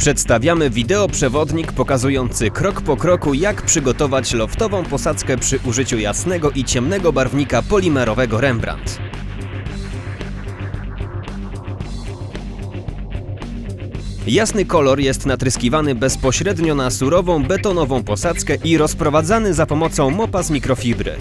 Przedstawiamy wideoprzewodnik pokazujący krok po kroku, jak przygotować loftową posadzkę przy użyciu jasnego i ciemnego barwnika polimerowego Rembrandt. Jasny kolor jest natryskiwany bezpośrednio na surową betonową posadzkę i rozprowadzany za pomocą mopa z mikrofibry.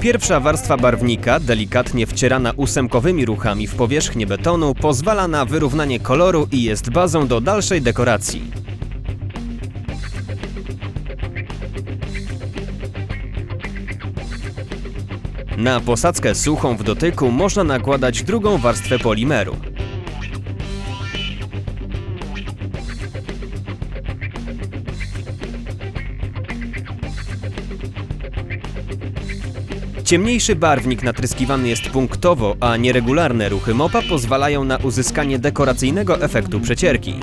Pierwsza warstwa barwnika, delikatnie wcierana ósemkowymi ruchami w powierzchnię betonu, pozwala na wyrównanie koloru i jest bazą do dalszej dekoracji. Na posadzkę suchą w dotyku można nakładać drugą warstwę polimeru. Ciemniejszy barwnik natryskiwany jest punktowo, a nieregularne ruchy mopa pozwalają na uzyskanie dekoracyjnego efektu przecierki.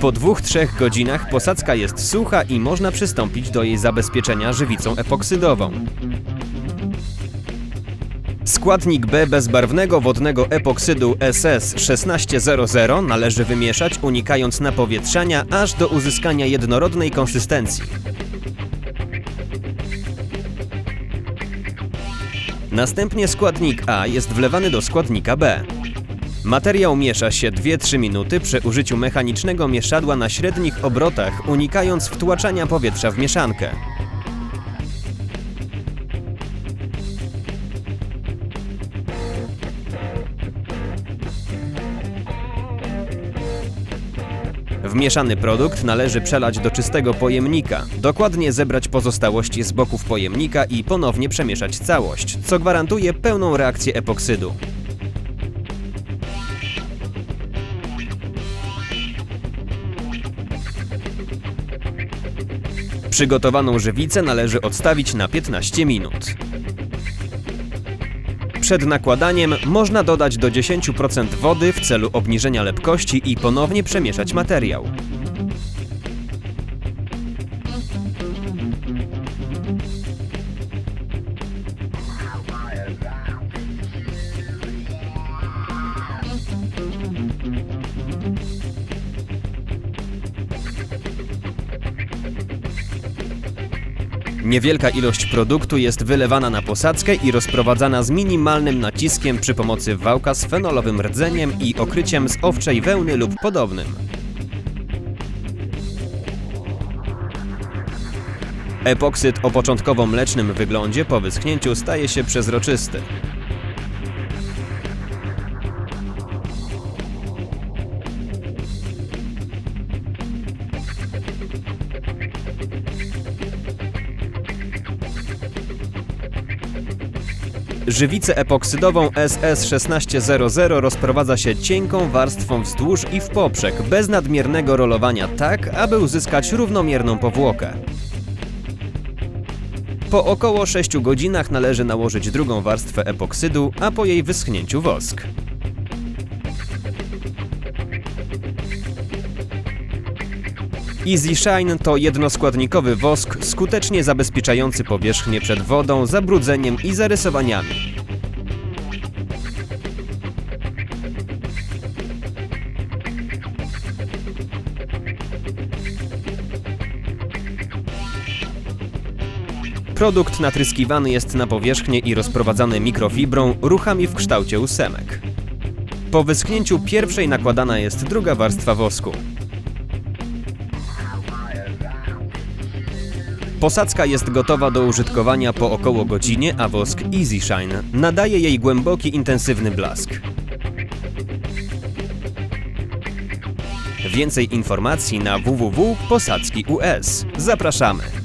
Po dwóch, trzech godzinach posadzka jest sucha i można przystąpić do jej zabezpieczenia żywicą epoksydową. Składnik B bezbarwnego wodnego epoksydu SS 1600 należy wymieszać unikając napowietrzania aż do uzyskania jednorodnej konsystencji. Następnie składnik A jest wlewany do składnika B. Materiał miesza się 2-3 minuty przy użyciu mechanicznego mieszadła na średnich obrotach, unikając wtłaczania powietrza w mieszankę. Wmieszany produkt należy przelać do czystego pojemnika, dokładnie zebrać pozostałości z boków pojemnika i ponownie przemieszać całość, co gwarantuje pełną reakcję epoksydu. Przygotowaną żywicę należy odstawić na 15 minut. Przed nakładaniem można dodać do 10% wody w celu obniżenia lepkości i ponownie przemieszać materiał. Niewielka ilość produktu jest wylewana na posadzkę i rozprowadzana z minimalnym naciskiem przy pomocy wałka z fenolowym rdzeniem i okryciem z owczej wełny lub podobnym. Epoksyd o początkowo mlecznym wyglądzie po wyschnięciu staje się przezroczysty. Żywicę epoksydową SS1600 rozprowadza się cienką warstwą wzdłuż i w poprzek, bez nadmiernego rolowania tak, aby uzyskać równomierną powłokę. Po około 6 godzinach należy nałożyć drugą warstwę epoksydu, a po jej wyschnięciu wosk. Easy Shine to jednoskładnikowy wosk skutecznie zabezpieczający powierzchnię przed wodą, zabrudzeniem i zarysowaniami. Produkt natryskiwany jest na powierzchnię i rozprowadzany mikrofibrą ruchami w kształcie ósemek. Po wyschnięciu pierwszej nakładana jest druga warstwa wosku. Posadzka jest gotowa do użytkowania po około godzinie, a wosk Easy Shine nadaje jej głęboki, intensywny blask. Więcej informacji na www.posadzki.us. Zapraszamy!